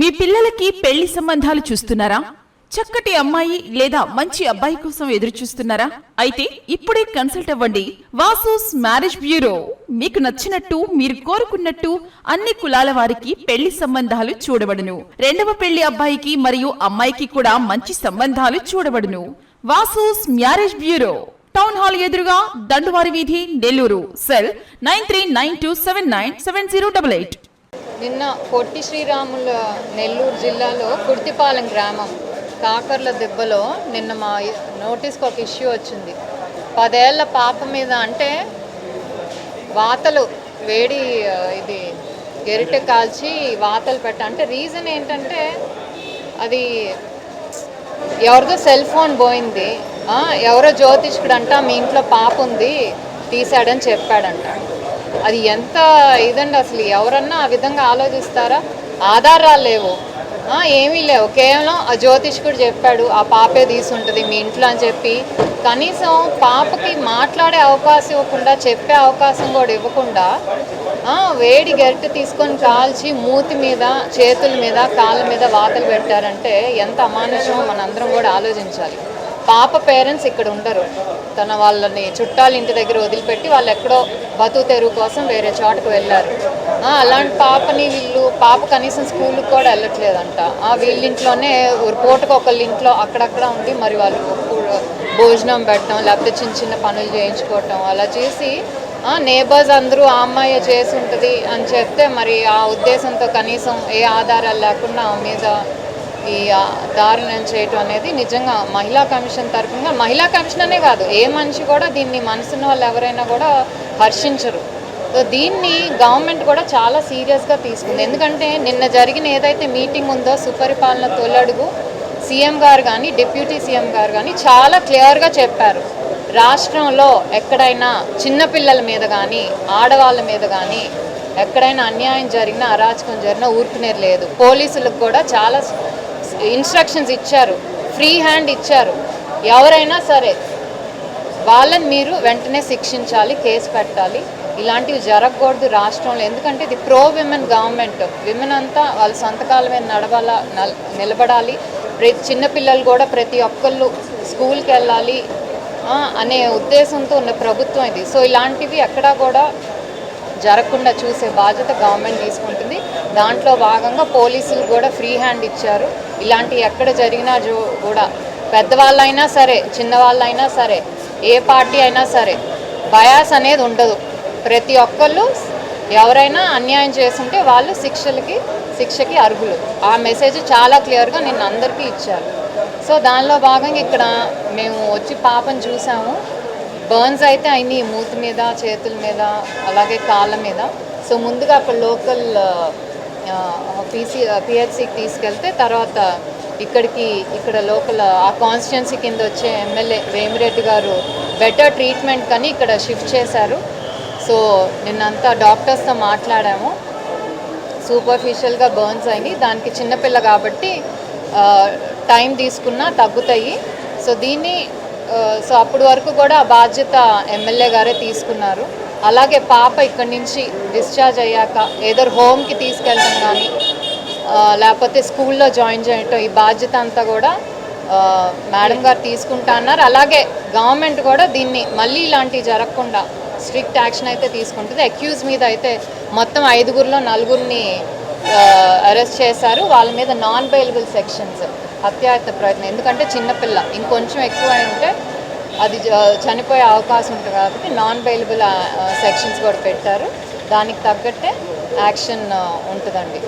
మీ పిల్లలకి పెళ్ళి సంబంధాలు చూస్తున్నారా? చక్కటి అమ్మాయి లేదా మంచి అబ్బాయి కోసం ఎదురు చూస్తున్నారా? అయితే ఇప్పుడే కన్సల్ట్ అవ్వండి. Vasu's marriage bureau. మీకు నచ్చినట్టు మీరు కోరుకున్నట్టు అన్ని కులాల వారికి పెళ్ళి సంబంధాలు చూడబడును. రెండవ పెళ్ళి అబ్బాయికి మరియు అమ్మాయికి కూడా మంచి సంబంధాలు చూడబడును. Vasu's marriage bureau. Town hall ఎదురుగా దండువారి వీధి Nellore. Cell nine three nine two seven nine seven zero double eight. నిన్న పొట్టి శ్రీరాముల నెల్లూరు జిల్లాలో కుర్తిపాలెం గ్రామం కాకర్ల దెబ్బలో నిన్న మా నోటీస్కి ఒక ఇష్యూ వచ్చింది. పదేళ్ళ పాప మీద అంటే వాతలు వేడి ఇది గెరిటె కాల్చి వాతలు పెట్ట అంటే రీజన్ ఏంటంటే అది ఎవరిదో సెల్ ఫోన్ పోయింది. ఎవరో జ్యోతిష్కుడు అంట మీ ఇంట్లో పాప ఉంది తీసాడని చెప్పాడంట. అది ఎంత ఇదండి అసలు? ఎవరన్నా ఆ విధంగా ఆలోచిస్తారా? ఆధారాలు లేవు. ఏమీ లేవు. కేవలం ఆ జ్యోతిష్కుడు చెప్పాడు ఆ పాపే తీసుంటుంది మీ ఇంట్లో అని చెప్పి. కనీసం పాపకి మాట్లాడే అవకాశం ఇవ్వకుండా చెప్పే అవకాశం కూడా ఇవ్వకుండా వేడి గరిట తీసుకొని కాల్చి మూతి మీద చేతుల మీద కాళ్ళ మీద వాతలు పెట్టారంటే ఎంత అమానుషమో మనందరం కూడా ఆలోచించాలి. పాప పేరెంట్స్ ఇక్కడ ఉండరు. తన వాళ్ళని చుట్టాలు ఇంటి దగ్గర వదిలిపెట్టి వాళ్ళు ఎక్కడో బతు తెరువు కోసం వేరే చోటకు వెళ్ళారు. అలాంటి పాపని వీళ్ళు పాప కనీసం స్కూల్కి కూడా వెళ్ళట్లేదంట. ఆ వీళ్ళింట్లోనే ఒక పూటకు ఒకళ్ళ ఇంట్లో అక్కడక్కడ ఉండి మరి వాళ్ళు భోజనం పెట్టడం లేకపోతే చిన్న చిన్న పనులు చేయించుకోవటం అలా చేసి నేబర్స్ అందరూ ఆ అమ్మాయి చేసి ఉంటుంది అని చెప్తే మరి ఆ ఉద్దేశంతో కనీసం ఏ ఆధారాలు లేకుండా ఆమె మీద ఈ దారుణం చేయటం అనేది నిజంగా మహిళా కమిషన్ తరఫున మహిళా కమిషన్ అనే కాదు ఏ మనిషి కూడా దీన్ని మనసున్న వాళ్ళు ఎవరైనా కూడా హర్షించరు. సో దీన్ని గవర్నమెంట్ కూడా చాలా సీరియస్గా తీసుకుంది. ఎందుకంటే నిన్న జరిగిన ఏదైతే మీటింగ్ ఉందో సుపరిపాలన తొలడుగు సీఎం గారు కానీ డిప్యూటీ సీఎం గారు కానీ చాలా క్లియర్గా చెప్పారు. రాష్ట్రంలో ఎక్కడైనా చిన్నపిల్లల మీద కానీ ఆడవాళ్ళ మీద కానీ ఎక్కడైనా అన్యాయం జరిగినా అరాచకం జరిగినా ఊరుకునేది లేదు. పోలీసులకు కూడా చాలా ఇన్స్ట్రక్షన్స్ ఇచ్చారు. ఫ్రీ హ్యాండ్ ఇచ్చారు. ఎవరైనా సరే వాళ్ళని మీరు వెంటనే శిక్షించాలి కేసు పెట్టాలి. ఇలాంటివి జరగకూడదు రాష్ట్రంలో. ఎందుకంటే ఇది ప్రో విమెన్ గవర్నమెంట్. విమెన్ అంతా వాళ్ళ సంతకాల మీద నడవాల నిలబడాలి. ప్రతి చిన్నపిల్లలు కూడా ప్రతి ఒక్కళ్ళు స్కూల్కి వెళ్ళాలి అనే ఉద్దేశంతో ఉన్న ప్రభుత్వం ఇది. సో ఇలాంటివి ఎక్కడా కూడా జరగకుండా చూసే బాధ్యత గవర్నమెంట్ తీసుకుంటుంది. దాంట్లో భాగంగా పోలీసులు కూడా ఫ్రీ హ్యాండ్ ఇచ్చారు. ఇలాంటి ఎక్కడ జరిగినా జో కూడా పెద్దవాళ్ళైనా సరే చిన్నవాళ్ళైనా సరే ఏ పార్టీ అయినా సరే బయాస్ అనేది ఉండదు. ప్రతి ఒక్కళ్ళు ఎవరైనా అన్యాయం చేస్తుంటే వాళ్ళు శిక్షలకి శిక్షకి అర్హులు. ఆ మెసేజ్ చాలా క్లియర్గా నిన్న అందరికీ ఇచ్చారు. సో దానిలో భాగంగా ఇక్కడ మేము వచ్చి పాపను చూసాము. బర్న్స్ అయితే అయినాయి మూతి మీద చేతుల మీద అలాగే కాళ్ళ మీద. సో ముందుగా అక్కడ లోకల్ పీసీ పిహెచ్సికి తీసుకెళ్తే తర్వాత ఇక్కడికి ఇక్కడ లోకల్ ఆ కాన్స్టిట్యున్సీ కింద వచ్చే ఎమ్మెల్యే వేమిరెడ్డి గారు బెటర్ ట్రీట్మెంట్ కానీ ఇక్కడ షిఫ్ట్ చేశారు. సో నిన్నంతా డాక్టర్స్తో మాట్లాడాము. సూపర్ఫిషియల్గా బర్న్స్ అయినాయి. దానికి చిన్నపిల్ల కాబట్టి టైం తీసుకున్నా తగ్గుతాయి. సో దీన్ని సో అప్పటి వరకు కూడా ఆ బాధ్యత ఎమ్మెల్యే గారే తీసుకున్నారు. అలాగే పాప ఇక్కడి నుంచి డిశ్చార్జ్ అయ్యాక ఏదో హోమ్కి తీసుకెళ్ళడం కానీ లేకపోతే స్కూల్లో జాయిన్ చేయటం ఈ బాధ్యత అంతా కూడా మేడం గారు తీసుకుంటా అన్నారు. అలాగే గవర్నమెంట్ కూడా దీన్ని మళ్ళీ ఇలాంటివి జరగకుండా స్ట్రిక్ట్ యాక్షన్ అయితే తీసుకుంటుంది. అక్యూజ్ మీద అయితే మొత్తం ఐదుగురిలో నలుగురిని అరెస్ట్ చేశారు. వాళ్ళ మీద నాన్ బెయిలబుల్ సెక్షన్స్ హత్యాయత్న ప్రయత్నం. ఎందుకంటే చిన్నపిల్ల ఇంకొంచెం ఎక్కువ ఉంటే అది చనిపోయే అవకాశం ఉంటుంది కాబట్టి నాన్ బెయిలబుల్ సెక్షన్స్ కూడా పెట్టారు. దానికి తగ్గట్టే యాక్షన్ ఉంటుందండి.